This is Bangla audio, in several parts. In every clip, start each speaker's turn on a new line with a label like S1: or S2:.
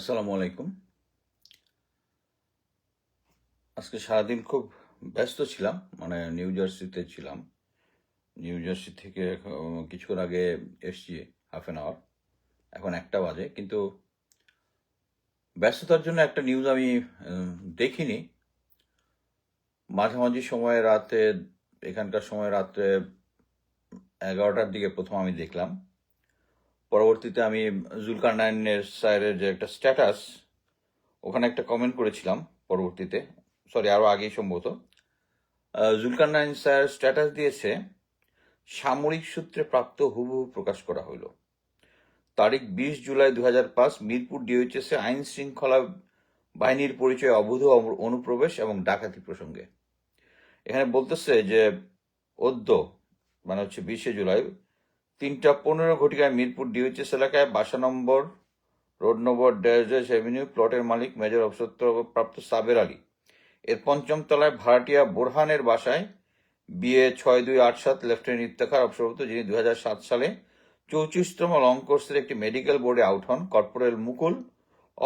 S1: আসসালামু আলাইকুম। আজকে সারাদিন খুব ব্যস্ত ছিলাম মানে নিউ জার্সিতে ছিলাম। নিউ জার্সি থেকে কিছুক্ষণ আগে এসছি হাফ অ্যান আওয়ার এখন একটা বাজে, কিন্তু ব্যস্ততার জন্য একটা নিউজ আমি দেখিনি। মাঝামাঝি সময় রাতে, এখানকার সময় রাত্রে এগারোটার দিকে প্রথম আমি দেখলাম। পরবর্তীতে আমি জুলকার নাইনের স্যারের যে একটা স্ট্যাটাস ওখানে একটা কমেন্ট করেছিলাম পরবর্তীতে সরি আরও আগেই সম্ভবত। জুলকার নাইন স্যার স্ট্যাটাস দিয়েছে, সামরিক সূত্রে প্রাপ্ত হুবহু প্রকাশ করা হলো তারিখ বিশ জুলাই দু হাজার পাঁচ, মিরপুর ডিওইচএসে আইন শৃঙ্খলা বাহিনীর পরিচয়ে অবৈধ অনুপ্রবেশ এবং ডাকাতি প্রসঙ্গে। এখানে বলতেছে যে, অদ্য মানে হচ্ছে বিশে জুলাই তিনটা পনেরো ঘটিকায় মিরপুর ডিওইচএস এলাকায় বাসা নম্বর, রোড নম্বর ড্যাশ এভিনিউ প্লটের মালিক মেজর অবসরপ্রাপ্ত সাবের আলী। এর পঞ্চম তলায় ভাড়াটিয়া বোরহানের বাসায় বিয়ে ছয় দুই আট সাত লেফটেন্যান্ট ইফতেখার অবসরপ্রাপ্ত, যিনি দুই সাত সালে চৌত্রিশতম লং কোর্সের একটি মেডিকেল বোর্ডে আউট হন, কর্পোরেল মুকুল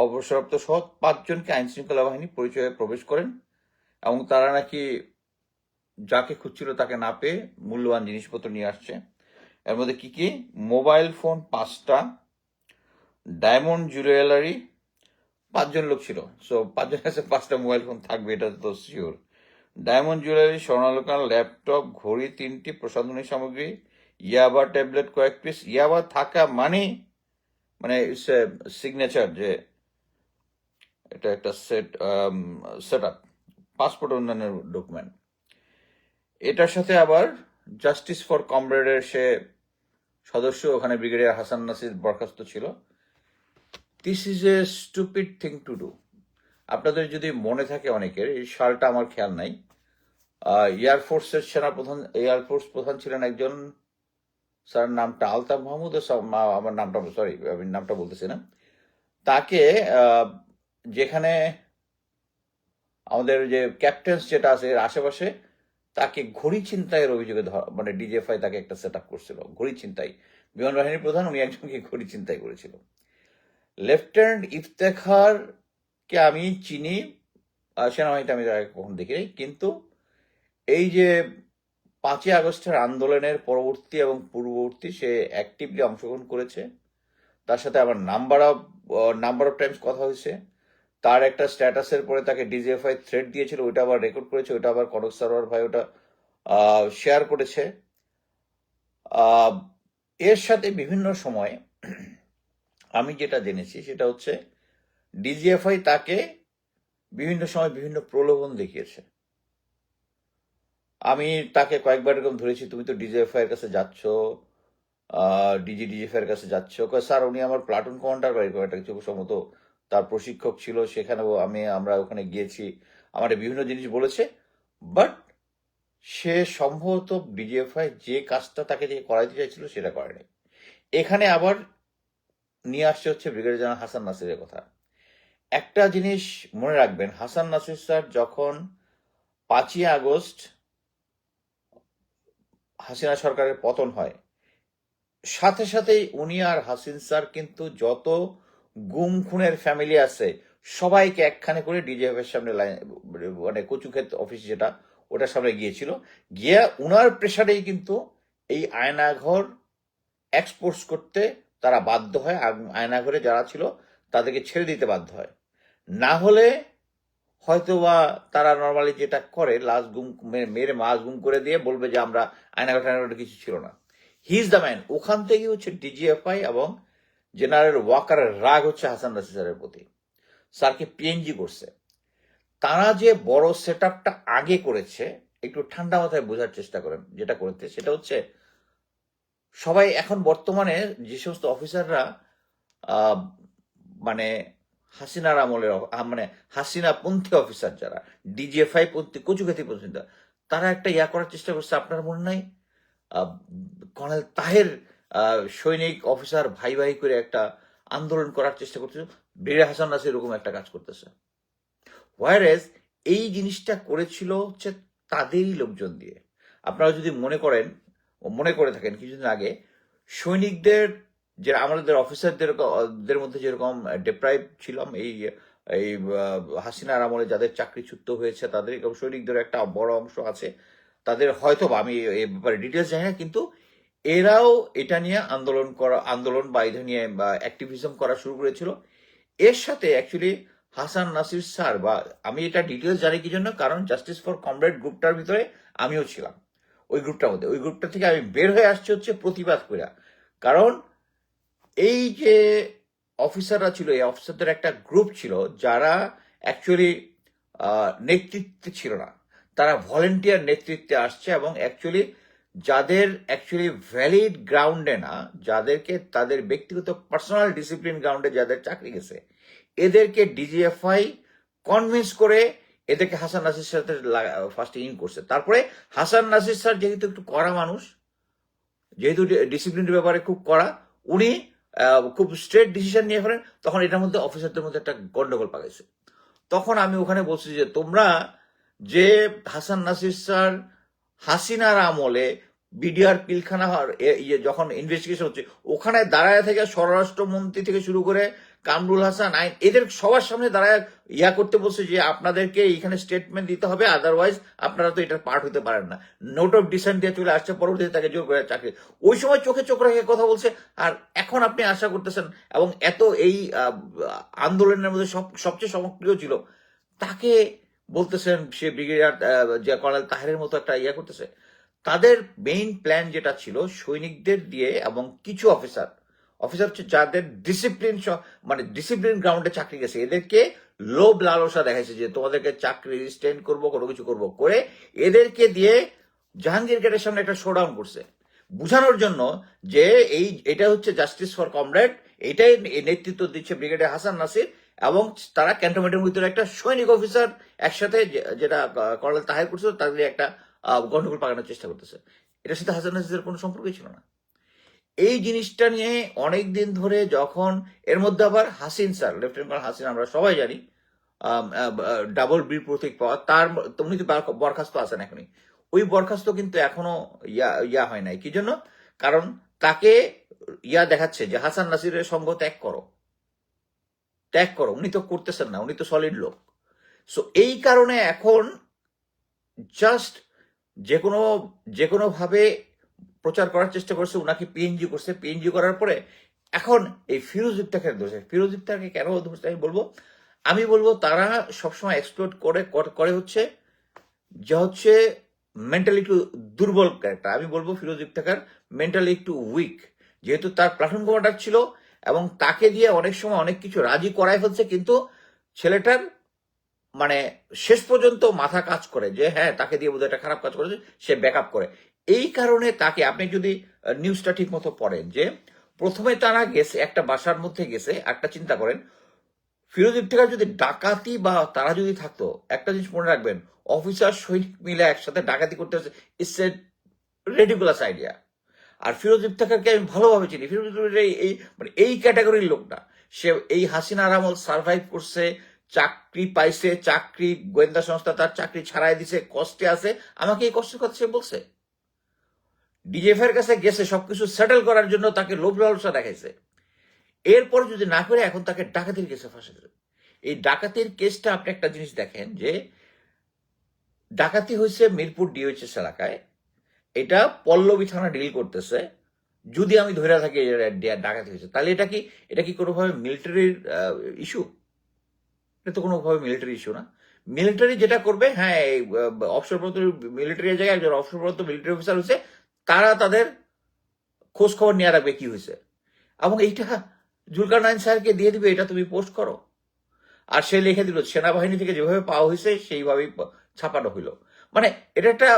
S1: অবসরপ্রাপ্ত সহ পাঁচজনকে আইন শৃঙ্খলা বাহিনী পরিচয়ে প্রবেশ করেন এবং তারা নাকি যাকে খুঁজছিল তাকে না পেয়ে মূল্যবান জিনিসপত্র নিয়ে আসছে। এর মধ্যে কি কি? মোবাইল ফোন পাঁচটা, ডায়মন্ড জুয়েলারি পাঁচজন লোক ছিল। সো পাঁচজনের কাছে পাঁচটা মোবাইল ফোন থাকবে, এটা তো শিওর ডায়মন্ড জুয়েলারি স্বর্ণালোকান ল্যাপটপ, ঘড়ি তিনটি, প্রসাধনী সামগ্রী, ইয়াবা ট্যাবলেট কয়েক পিস। ইয়াবা থাকা মানে মানে সিগনেচার যে এটা একটা সেট সেট আপ পাসপোর্ট অন্যান্য ডকুমেন্ট এটার সাথে আবার জাস্টিস ফর কমরেডের সে সদস্য ওখানে ব্রিগেডিয়ার হাসান নাসির বরখাস্ত ছিল। This is a stupid thing to do আপনাদের যদি মনে থাকে অনেকের, এই সালটা আমার খেয়াল নাই। এয়ারফোর্সের সেনাপ্রধান এয়ারফোর্স প্রধান ছিলেন একজন, স্যার নামটা আলতাফ মাহমুদ আমার নামটা সরি আমি নামটা বলতেছি না। তাকে যেখানে আমাদের যে ক্যাপ্টেন্স যেটা আছে এর আশেপাশে তাকে ঘড়ি ছিনতাইয়ের অভিযোগে মানে ডিজিএফআই তাকে একটা সেট আপ করছিল। ঘড়ি ছিনতাই। বিমান বাহিনীর প্রধান, উনি একজনকে ঘড়ি ছিনতাই করেছিল। লেফটেন্যান্ট ইফতেখার কে আমি চিনি সেনাবাহিনীতে আমি তাকে কখন দেখিনি। কিন্তু এই যে পাঁচই আগস্টের আন্দোলনের পরবর্তী এবং পূর্ববর্তী সে অ্যাক্টিভলি অংশগ্রহণ করেছে। তার সাথে আবার number of number of times কথা হয়েছে। তার একটা স্ট্যাটাসের পরে তাকে ডিজিএফআই থ্রেড দিয়েছিল, ওইটা আবার রেকর্ড করেছে, ওইটা আবার কনক সারোয়ার ভাই ওটা শেয়ার করেছে। এর সাথে বিভিন্ন সময় আমি যেটা জেনেছি সেটা হচ্ছে ডিজিএফআই তাকে বিভিন্ন সময় বিভিন্ন প্রলোভন দেখিয়েছে। আমি তাকে কয়েকবার এরকম ধরেছি, তুমি তো ডিজিএফআই এর কাছে যাচ্ছ ডিজি ডিজিএফআই এর কাছে যাচ্ছ। স্যার, উনি আমার প্লাটুন কমান্ডার, বা এরকম একটা কিছু সম্ভবত তার প্রশিক্ষক ছিল, সেখানেও আমি, আমরা ওখানে গিয়েছি। আমার বিভিন্ন জিনিস বলেছে বাট সে সম্ভবত ডিজিএফআই যে কাজটা তাকে দিয়ে করাইতে চাইছিল, সেটা করেনি। এখানে আবার নিয়ে আসছে হচ্ছে ব্রিগেডিয়ার জেনারেল হাসান নাসিরের কথা। একটা জিনিস মনে রাখবেন হাসান নাসির স্যার যখন পাঁচই আগস্ট হাসিনা সরকারের পতন হয়, সাথে সাথেই উনি আর হাসিন স্যার কিন্তু যত গুম খুনের ফ্যামিলি আছে। সবাইকে একখানে করে ডিজিএফ এর সামনে লাইন মানে কচুক্ষেত অফিস যেটা, ওটার সামনে গিয়েছিল। গিয়ে উনার প্রেসারেই কিন্তু এই আয়নাঘর এক্সপোর্টস করতে তারা বাধ্য হয় আয়নাঘরে যারা ছিল তাদেরকে ছেড়ে দিতে বাধ্য হয়। না হলে হয়তোবা তারা নর্মালি যেটা করে লাশ গুম, মেরে মাছ গুম করে দিয়ে বলবে যে আমরা আয়নাঘর টায়নাঘরে কিছু ছিল না। হি ইজ দ্য ম্যান ওখান থেকে হচ্ছে ডিজিএফআই এবং জেনারেল ওয়াকারের রাগ হচ্ছে হাসান রাশি স্যারের প্রতি। স্যারকে পিএনজি করছে। তারা যে বড় সেট আগে করেছে, একটু ঠান্ডা মাথায় বোঝার চেষ্টা করেন, যেটা করতে সেটা হচ্ছে সবাই এখন বর্তমানে যে সমস্ত অফিসাররা মানে হাসিনার আমলের মানে হাসিনা পন্থী অফিসার যারা ডিজিএফআই পন্থী কচুখাতি পন্থী, তারা একটা ইয়া করার চেষ্টা করছে, আপনার মনে নাই? কর্নেল তাহের সৈনিক অফিসার ভাই ভাই করে একটা আন্দোলন করার চেষ্টা করতেছে। বেড়ে হাসান নাসির এরকম একটা কাজ করতেছে। ওয়ারেস এই জিনিসটা করেছিল হচ্ছে তাদেরই লোকজন দিয়ে। আপনারা যদি মনে করেন মনে করে থাকেন কিছুদিন আগে, সৈনিকদের যে আমাদের অফিসারদের মধ্যে যেরকম ডেপ্রাইভ ছিলাম, এই এই হাসিনার আমলে যাদের চাকরিচ্যুত হয়েছে তাদের সৈনিকদের একটা বড় অংশ আছে, তাদের হয়তো আমি এই ব্যাপারে ডিটেলস জানি না, কিন্তু এরাও এটা নিয়ে আন্দোলন করা, আন্দোলন বা এটা নিয়ে অ্যাক্টিভিজম করা শুরু করেছিল। এর সাথে অ্যাকচুয়ালি হাসান নাসির স্যার বা আমি এটা ডিটেলস জানি কি জন্য? কারণ জাস্টিস ফর কমরেড গ্রুপটার ভিতরে আমিও ছিলাম। ওই গ্রুপটার মধ্যে। ওই গ্রুপটা থেকে আমি বের হয়ে আসছি হচ্ছে প্রতিবাদ করে কারণ এই যে অফিসাররা ছিল, এই অফিসারদের একটা গ্রুপ ছিল যারা অ্যাকচুয়ালি নেতৃত্বে ছিল না। তারা ভলেন্টিয়ার নেতৃত্বে আসছে এবং অ্যাকচুয়ালি যাদের অ্যাকচুয়ালি ভ্যালিড গ্রাউন্ডে না, যাদেরকে তাদের ব্যক্তিগত পার্সোনাল ডিসিপ্লিন গ্রাউন্ডে যাদের চাকরি গেছে, এদেরকে ডিজিএফআই কনভিন্স করে এদেরকে হাসান নাসির সাথে ফার্স্ট ইন করছে। তারপরে হাসান নাসির স্যার যেহেতু একটু কড়া মানুষ, যেহেতু ডিসিপ্লিনের ব্যাপারে খুব কড়া, উনি খুব স্ট্রেট ডিসিশন নিয়ে ফেলেন, তখন এটার মধ্যে অফিসারদের মধ্যে একটা গন্ডগোল পাকাইছে। তখন আমি ওখানে বলছি যে, তোমরা যে হাসান নাসির স্যার হাসিনার আমলে বিডিআর পিলখানা ইয়ে যখন ইনভেস্টিগেশন হচ্ছে, ওখানে দাঁড়ায় থেকে স্বরাষ্ট্রমন্ত্রী থেকে শুরু করে কামরুল হাসান আইন, এদের সবার সামনে দাঁড়ায় ইয়া করতে বলছে যে আপনাদেরকে এইখানে স্টেটমেন্ট দিতে হবে আদারওয়াইজ আপনারা তো এটার পার্ট হতে পারেন না। নোট অফ ডিসেন্ট দিয়ে চলে আসছে, পরবর্তীতে তাকে জোর করে চাকরি। ওই সময় চোখে চোখ রেখে কথা বলছে, আর এখন আপনি আশা করতেছেন, এবং এত এই আন্দোলনের মধ্যে সব, সবচেয়ে সক্রিয় ছিল, তাকে বলতেছেন সে ব্রিগেডিয়ার যে কর্নেল তাহেরের মতো একটা ইয়া করতেছে। তাদের মেইন প্ল্যান যেটা ছিল, সৈনিকদের দিয়ে এবং কিছু অফিসার অফিসার হচ্ছে যাদের ডিসিপ্লিন মানে ডিসিপ্লিন গ্রাউন্ডে চাকরি গেছে। এদেরকে লোভ লালসা দেখাইছে যে তোমাদেরকে চাকরি রিস্টেন্ড করব, কোনো কিছু করব। করে এদেরকে দিয়ে জাহাঙ্গীর গেটের সামনে একটা শোডাউন করছে। বুঝানোর জন্য যে এই, এটা হচ্ছে জাস্টিস ফর কমরেড এটাই নেতৃত্ব দিচ্ছে ব্রিগেডিয়ার হাসান নাসির। এবং তারা ক্যান্টনমেন্টের ভিতরে একটা সৈনিক অফিসার একসাথে যেটা কর্নেল তাহের করছিল তাদের একটা গণ্ডগোল পাকানোর চেষ্টা করতেছে। এটার সাথে হাসান নাসিরের কোনো সম্পর্কই ছিল না। এই জিনিসটা নিয়ে অনেক দিন ধরে যখন, এর মধ্যে আবার হাসিন স্যার লেফটেন্যান্ট হাসিন, আমরা সবাই জানি ডাবল বি প্রতীক পাওয়া, তার উনি তো বার- বরখাস্ত আছেন এখনই। ওই বরখাস্ত কিন্তু এখনও ইয়া ইয়া হয় নাই। কি জন্য? কারণ তাকে ইয়া দেখাচ্ছে যে, হাসান নাসিরের সঙ্গ ত্যাগ করো। ত্যাগ করো, উনি তো করতেছেন না, উনি তো সলিড লোক। সো এই কারণে এখন জাস্ট যে কোনো যে কোনো ভাবে প্রচার করার চেষ্টা করছে, উনাকে পিএনজি করছে পিএনজি করার পরে এখন এই ফিরোজ ইফতাকের দোষে ফিরোজ ইফতারকে কেন দোষ আমি বলব? আমি বলব তারা সবসময় এক্সপ্লোর করে করে হচ্ছে, যা হচ্ছে মেন্টালি একটু দুর্বল ক্যারেক্টার আমি বলব ফিরোজ ইফতেখার মেন্টালি একটু উইক যেহেতু তার প্লাটুন কমান্ডার ছিল এবং তাকে দিয়ে অনেক সময় অনেক কিছু রাজি করাই ফেলছে কিন্তু ছেলেটার মানে শেষ পর্যন্ত মাথা কাজ করে যে হ্যাঁ তাকে দিয়ে বোধহয় খারাপ কাজ করেছে, সে ব্যাকআপ করে। এই কারণে তাকে আপনি যদি নিউজটা ঠিক মতো পড়েন যে, প্রথমে তারা গেছে, একটা বাসার মধ্যে গেছে, একটা চিন্তা করেন ফিরোজ ইফতেখার যদি ডাকাতি বা তারা যদি থাকতো, একটা জিনিস মনে রাখবেন অফিসার সৈনিক মিলে একসাথে ডাকাতি করতে হচ্ছে ইটস এ রেডিকুলাস আইডিয়া আর ফিরোজ ইফতেখারকে আমি ভালোভাবে চিনি। ফিরোজ এই- মানে এই ক্যাটাগরির লোক না। সে এই হাসিনা আরামল সার্ভাইভ করছে, চাকরি পাইছে, চাকরি গোয়েন্দা সংস্থা তার চাকরি ছাড়াই দিছে, কষ্টে আছে। আমাকে এই কষ্টের কথা সে বলছে। ডিজেফ এর কাছে গেছে, সবকিছু সেটেল করার জন্য তাকে লোভ লালসা দেখাইছে। এরপর যদি না করে, এখন তাকে ডাকাতির কেসে ফাঁসে দেবে এই ডাকাতির কেসটা আপনি একটা জিনিস দেখেন যে, ডাকাতি হয়েছে মিরপুর ডিওএইচএস এলাকায়। এটা পল্লবী থানা ডিল করতেছে। যদি আমি ধরে থাকি ডাকাতি হয়েছে, তাহলে এটা কি এটা কি কোনোভাবে মিলিটারির ইস্যু এটা তো কোনোভাবে মিলিটারি ইস্যু না। মিলিটারি যেটা করবে হ্যাঁ অবসরপ্রাপ্ত মিলিটারি জায়গায় একজন অবসরপ্রাপ্ত মিলিটারি অফিসার হয়েছে, তারা তাদের খোঁজ খবর নিয়ে রাখবে কি হয়েছে। এবং এইটা জুলকার নাইন স্যারকে দিয়ে দিবে, এটা তুমি পোস্ট করো। আর সে লিখে দিল, সেনাবাহিনী থেকে যেভাবে পাওয়া হয়েছে, সেইভাবেই ছাপানো হইল। মানে এটা একটা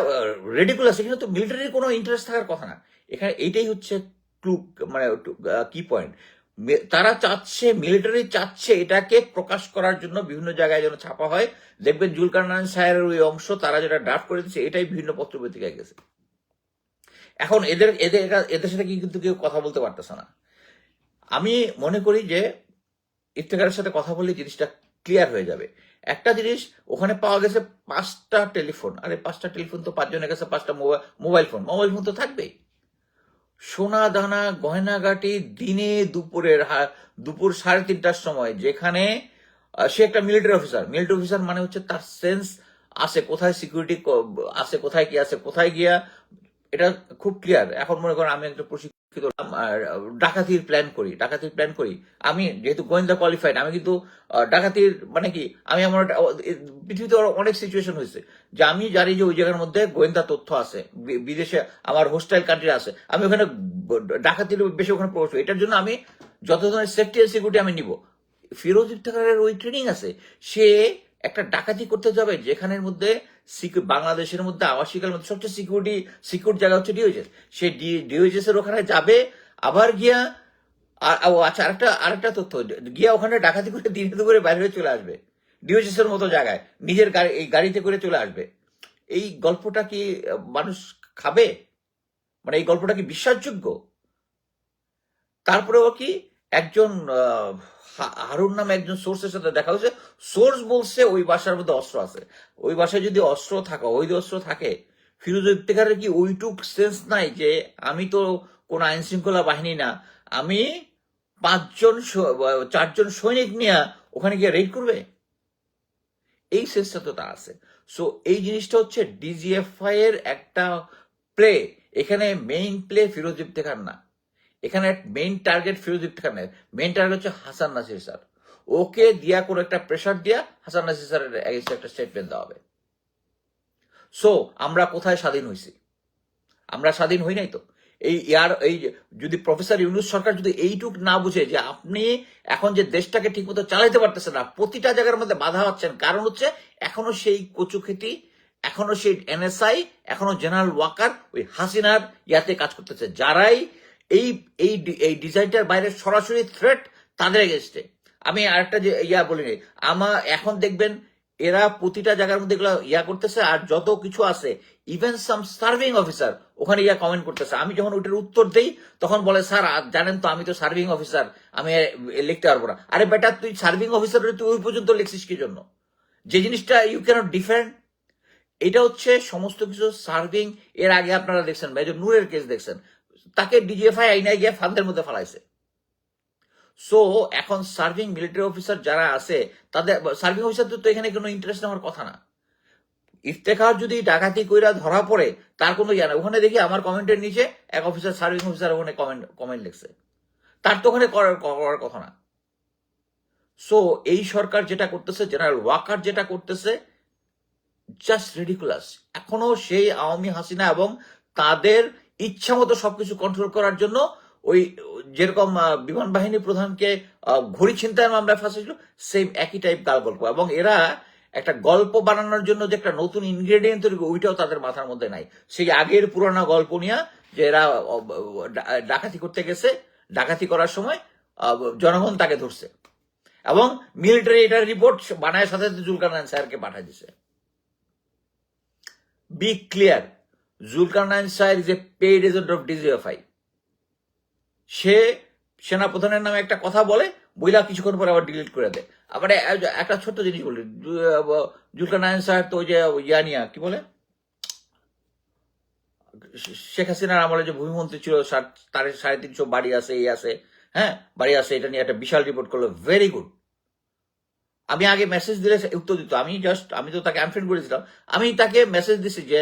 S1: রেডিকুলাস এখানে তো মিলিটারির কোনো ইন্টারেস্ট থাকার কথা না। এখানে এইটাই হচ্ছে ক্লু মানে কি পয়েন্ট তারা চাচ্ছে মিলিটারি চাচ্ছে এটাকে প্রকাশ করার জন্য বিভিন্ন জায়গায় যেন ছাপা হয়। দেখবেন জুলকার নারায়ণ সাহের ওই অংশ, তারা যেটা ড্রাফট করে দিচ্ছে এটাই বিভিন্ন পত্র পত্রিকায় গেছে। এখন এদের এদের এদের সাথে কিন্তু কেউ কথা বলতে পারতেছে না। আমি মনে করি যে ইফতেখারের সাথে কথা বললে জিনিসটা ক্লিয়ার হয়ে যাবে। একটা জিনিস ওখানে পাওয়া গেছে পাঁচটা টেলিফোন। আরে, পাঁচটা টেলিফোন তো পাঁচজনের কাছে, পাঁচটা mobile mobile phone. Mobile phone তো থাকবেই। সোনা দানা গয়নাগাটি দিনে দুপুরের দুপুর সাড়ে তিনটার সময় যেখানে সে একটা মিলিটারি অফিসার মিলিটারি অফিসার মানে হচ্ছে তার সেন্স আছে কোথায় সিকিউরিটি আছে কোথায় কি আছে কোথায় গিয়া, এটা খুব ক্লিয়ার এখন মনে করেন আমি একটা প্রশিক্ষিত আর ডাকাতির প্ল্যান করি, ডাকাতির প্ল্যান করি। আমি যেহেতু গোয়েন্দা কোয়ালিফাইড আমি কিন্তু ডাকাতির মানে কি, আমি আমার পৃথিবীতে অনেক সিচুয়েশন হয়েছে। যে আমি জানি যে ওই জায়গার মধ্যে গোয়েন্দা তথ্য আছে বিদেশে আমার হোস্টাইল কান্ট্রি আছে। আমি ওখানে ডাকাতির বেশি ওখানে প্রবেশ। এটার জন্য আমি যত ধরনের সেফটি সিকিউরিটি আমি নিব। ফিরোজ ইফতেখারের ওই ট্রেনিং আছে, সে একটা ডাকাতি করতে যাবে যেখানের মধ্যে বাংলাদেশের মধ্যে আবাসিকের মধ্যে সবচেয়ে সিকিউরিটি সিকিউর জায়গা হচ্ছে ডিওজেস সে ডিওজেস এর ওখানে যাবে, আবার গিয়া আর আচ্ছা আরেকটা আরেকটা তথ্য, গিয়া ওখানে ডাকাতি করে দিনে দুপুরে বাইরে হয়ে চলে আসবে। ডিওজেস এর মতো জায়গায়, নিজের গাড়ি, এই গাড়িতে করে চলে আসবে। এই গল্পটা কি মানুষ খাবে? মানে এই গল্পটা কি বিশ্বাসযোগ্য? তারপরেও কি একজন হারুন নামে একজন সোর্সের সাথে দেখা হয়েছে। সোর্স বলছে ওই বাসার মধ্যে অস্ত্র আছে। ওই বাসায় যদি অস্ত্র থাকে অবৈধ অস্ত্র থাকে, ফিরোজ ইফতেখারের কি ওইটুক সেন্স নাই যে আমি তো কোন আইন শৃঙ্খলা বাহিনী না, আমি পাঁচজন চারজন সৈনিক নিয়ে ওখানে গিয়ে রেড করবে? এই সেন্সটা তো তার আছে। সো এই জিনিসটা হচ্ছে ডিজিএফআই এর একটা প্লে এখানে মেইন প্লে ফিরোজ ইফতেখার না। এখানে মেইন টার্গেট ফিরোজ ইফতেখার নেই মেইন টার্গেট হচ্ছে হাসান নাসির স্যার। ওকে দিয়া কোনো একটা প্রেশার দিয়া হাসান নাসির স্যারের একটা স্টেটমেন্ট দেওয়া হবে। সো আমরা কোথায় স্বাধীন হয়েছি আমরা স্বাধীন হই নাই তো? এই ইয়ার, এই যদি প্রফেসর ইউনুস সরকার যদি এইটুক না বুঝে যে আপনি এখন যে দেশটাকে ঠিকমতো চালাইতে পারতেছেন না, প্রতিটা জায়গার মধ্যে বাধা হচ্ছেন কারণ হচ্ছে এখনও সেই কচু খেতি এখনও সেই এনএসআই, এখনও জেনারেল ওয়াকার ওই হাসিনার ইয়াতে কাজ করতেছে। যারাই এই এই এই ডিজাইনটার বাইরে সরাসরি থ্রেট তাদের এগেস্টে আমি আরেকটা যে ইয়া বলি নাই, আমা এখন দেখবেন এরা প্রতিটা জায়গার মধ্যে এগুলো ইয়া করতেছে আর যত কিছু আছে ইভেন সাম সার্ভিং অফিসার ওখানে ইয়া কমেন্ট করতেছে। আমি যখন ওইটার উত্তর দেই তখন বলে স্যার জানেন তো আমি তো সার্ভিং অফিসার আমি লিখতে পারব না। আরে বেটা তুই সার্ভিং অফিসার তুই ওই পর্যন্ত লিখছিস কি জন্য? যে জিনিসটা ইউ ক্যানট ডিফেন্ড এটা হচ্ছে সমস্ত কিছু সার্ভিং এর আগে আপনারা দেখছেন মেজর নূরের কেস দেখছেন। তাকে ডিজিএফআই গিয়ে ফান্দের মধ্যে ফেলাইছে। সো এখন সার্ভিং মিলিটারি অফিসার যারা আছে, তাদের সার্ভিং অফিসার তো এখানে কোনো ইন্টারেস্ট নেওয়ার কথা না। ইফতেখার যদি ডাকাতি কইরা ধরা পড়ে, তার কোনো ইয়া না ওখানে দেখি আমার কমেন্টের নিচে এক অফিসার সার্ভিং অফিসার ওখানে কমেন্ট কমেন্ট লিখছে। তার তো ওখানে করার কথা না। সো এই সরকার যেটা করতেছে জেনারেল ওয়াকার যেটা করতেছে জাস্ট রেডিকুলাস এখনও সেই আওয়ামী হাসিনা এবং তাদের ইচ্ছা মতো সবকিছু কন্ট্রোল করার জন্য ওই যেরকম বিমান বাহিনী প্রধানকে ঘড়ি ছিনতাইয়ের মামলায় ফাঁসেছিল সেম একই টাইপ গাল গল্প। এবং এরা একটা গল্প বানানোর জন্য যে একটা নতুন ইনগ্রেডিয়েন্ট তৈরি ওইটাও তাদের মাথার মধ্যে নাই। সেই আগের পুরানো গল্প নিয়ে যে এরা ডাকাতি করতে গেছে, ডাকাতি করার সময় জনগণ তাকে ধরছে। এবং মিলিটারি এটার রিপোর্ট বানায় সাথে জুলকারনাইন স্যারকে পাঠিয়ে দিছে। Be clear Zulkarnain is a paid agent of DGFI সে সেনাপ্রধানের নামে একটা কথা বলে, বইলা কিছুক্ষণ পরে আবার ডিলিট করে দেয়। আবার একটা ছোট্ট জিনিস বলি জুলকারনাইন সাহেব তো ওই যে ইয়ানিয়া কি বলে? শেখ হাসিনার আমলে যে ভূমিমন্ত্রী ছিল তার সাড়ে তিনশো বাড়ি আছে, এই আছে হ্যাঁ বাড়ি আছে, এটা নিয়ে একটা বিশাল রিপোর্ট করল ভেরি গুড আমি আগে মেসেজ দিলে উত্তর দিত। আমি জাস্ট আমি তো তাকে আনফ্রেন্ড করেছিলাম। আমি তাকে মেসেজ দিছি যে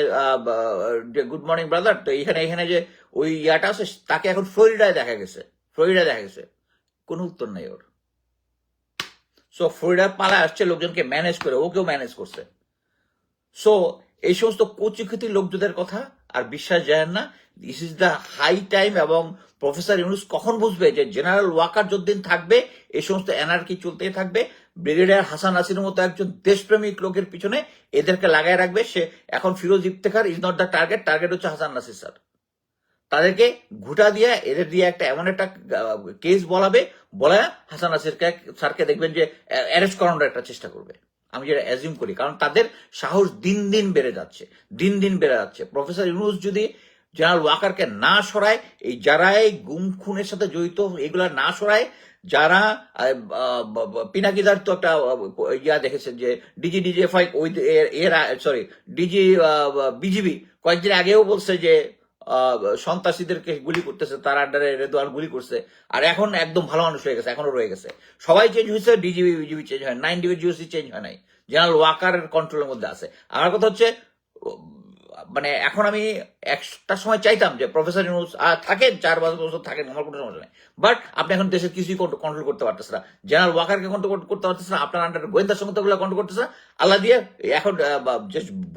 S1: গুড মর্নিং ব্রাদার তো এখানে এখানে যে ওই ইয়াটা আছে, তাকে এখন ফ্লোরিডায় দেখা গেছে। ফ্লোরিডায় দেখা গেছে। কোনো উত্তর নাই ওর। সো ফ্লোরিডা পালা আসছে, লোকজনকে ম্যানেজ করে, ওকেও ম্যানেজ করছে। সো এই সমস্ত কচিক্ষতি লোকজনের কথা, আর বিশ্বাস যায় না this is the high time এবং প্রফেসর ইউনুস কখন বুঝবে যে জেনারেল ওয়াকার যতদিন থাকবে, এই সমস্ত এনার্কি চলতেই থাকবে ব্রিগেডিয়ার হাসান নাসিরের মতো একজন দেশপ্রেমিক লোকের পিছনে এদেরকে লাগায় রাখবে। সে এখন Firoz Iftekhar is not the target target হচ্ছে হাসান নাসির স্যার তাদেরকে ঘুটা দিয়ে, এদের দিয়ে একটা এমন একটা কেস বলাবে, বলা হাসান নাসিরকে স্যারকে দেখবেন যে অ্যারেস্ট করানোর একটা চেষ্টা করবে। আমি যেটা অ্যাজিউম করি, কারণ তাদের সাহস দিন দিন বেড়ে যাচ্ছে, দিন দিন বেড়ে যাচ্ছে। প্রফেসর ইউনুস যদি জেনারেল ওয়াকারকে না সরায়, এই যারাই গুম খুনের সাথে জড়িত, এগুলা না সরায় যারা পিনাকিদার তো একটা ইয়া দেখেছেন যে, ডিজি ডিজিএফআই ওই এর সরি ডিজি বিজিবি কয়েকদিন আগেও বলছে যে সন্ত্রাসীদেরকে গুলি করতেছে, তার আন্ডারে রেদোয়ান গুলি করছে, আর এখন একদম ভালো মানুষ হয়ে গেছে, এখনও রয়ে গেছে। সবাই চেঞ্জ হয়েছে ডিজিবি বিজিবি চেঞ্জ হয় নাইন ডিবি জিওসি চেঞ্জ হয় নাই। জেনারেল ওয়াকারের কন্ট্রোলের মধ্যে আছে। আমার কথা হচ্ছে মানে এখন আমি একটা সময় চাইতাম যে প্রফেসর ইউনুস থাকেন, চার পাঁচ বছর থাকেন, আমার কোনো সমস্যা নেই। বাট আপনি এখন দেশের কিছুই কন্ট্রোল করতে পারতেছে না। জেনারেল ওয়াকারকে কন্ট্রোল করতে পারতেছে না, আপনার আন্ডার গোয়েন্দা সংস্থাগুলো কন্ট্রোল করতেছে না। আল্লাহ দিয়ে, এখন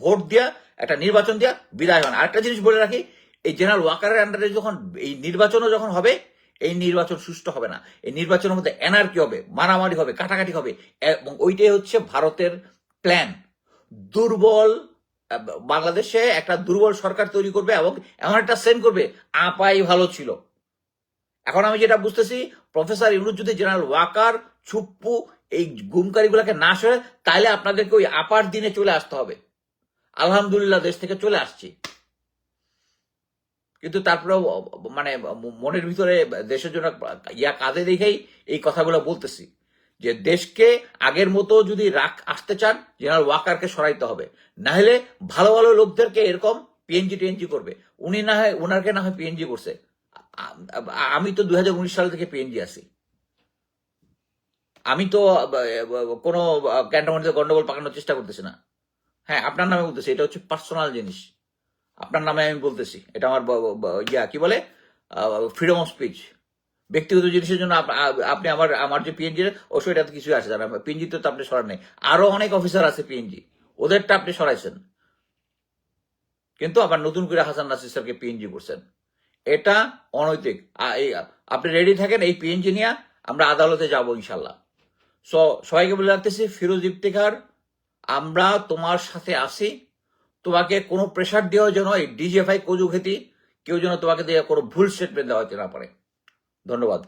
S1: ভোট দিয়া, একটা নির্বাচন দিয়া বিদায় হন। আরেকটা জিনিস বলে রাখি, এই জেনারেল ওয়াকারের আন্ডারে যখন, এই নির্বাচনও যখন হবে, এই নির্বাচন সুষ্ঠু হবে না। এই নির্বাচনের মধ্যে এনার্কি হবে, মারামারি হবে, কাটাকাটি হবে। এবং ওইটাই হচ্ছে ভারতের প্ল্যান দুর্বল বাংলাদেশে একটা দুর্বল সরকার তৈরি করবে এবং এমন একটা সেন্ড করবে, আপাই ভালো ছিল। এখন আমি যেটা বুঝতেছি প্রফেসর ইউনুস যদি জেনারেল ওয়াকার ছুপ্পু এই গুমকারীগুলোকে না সরে তাহলে আপনাদেরকে ওই আপার দিনে চলে আসতে হবে। আলহামদুলিল্লাহ দেশ থেকে চলে আসছি। কিন্তু তারপরেও মানে মনের ভিতরে দেশের জন্য ইয়া কাজে দেখেই এই কথাগুলো বলতেছি। যে দেশকে আগের মতো যদি রাখ আসতে চান, জেনারেল ওয়াকারকে সরাইতে হবে। না হলে ভালো ভালো লোকদেরকে এরকম পিএনজি টিএনজি করবে। উনি না হয় ওনাকে না হয় পিএনজি করছে। আমি তো দুই সাল থেকে পিএনজি আছি। আমি তো কোনো ক্যান্টনমেন্টে গন্ডগোল পাকানোর চেষ্টা করতেছি না। হ্যাঁ আপনার নামে বলতেছি, এটা হচ্ছে পার্সোনাল জিনিস। আপনার নামে আমি বলতেছি, এটা আমার ইয়া, কি বলে? Freedom of speech. ব্যক্তিগত জিনিসের জন্য আপনি আমার আমার যে পিএনজি অবশ্যই এটা তো কিছুই আসে না। পিএনজি তো আপনি সরান নেই। আরও অনেক অফিসার আছে পিএনজি ওদেরটা আপনি সরাইছেন। কিন্তু আবার নতুন করে হাসান নাসির স্যারকে পিএনজি করছেন। এটা অনৈতিক। আপনি রেডি থাকেন এই পিএনজি নিয়ে আমরা আদালতে যাব ইনশাল্লাহ সো, সবাইকে বলে রাখতেছি, ফিরোজ ইফতেখার, আমরা তোমার সাথে আছি। তোমাকে কোনো প্রেশার দেওয়া যেন এই ডিজিএফআই কজু খেতি কেউ যেন তোমাকে দিয়ে কোনো ভুল স্টেটমেন্ট দেওয়া হতে না পারে। ধন্যবাদ।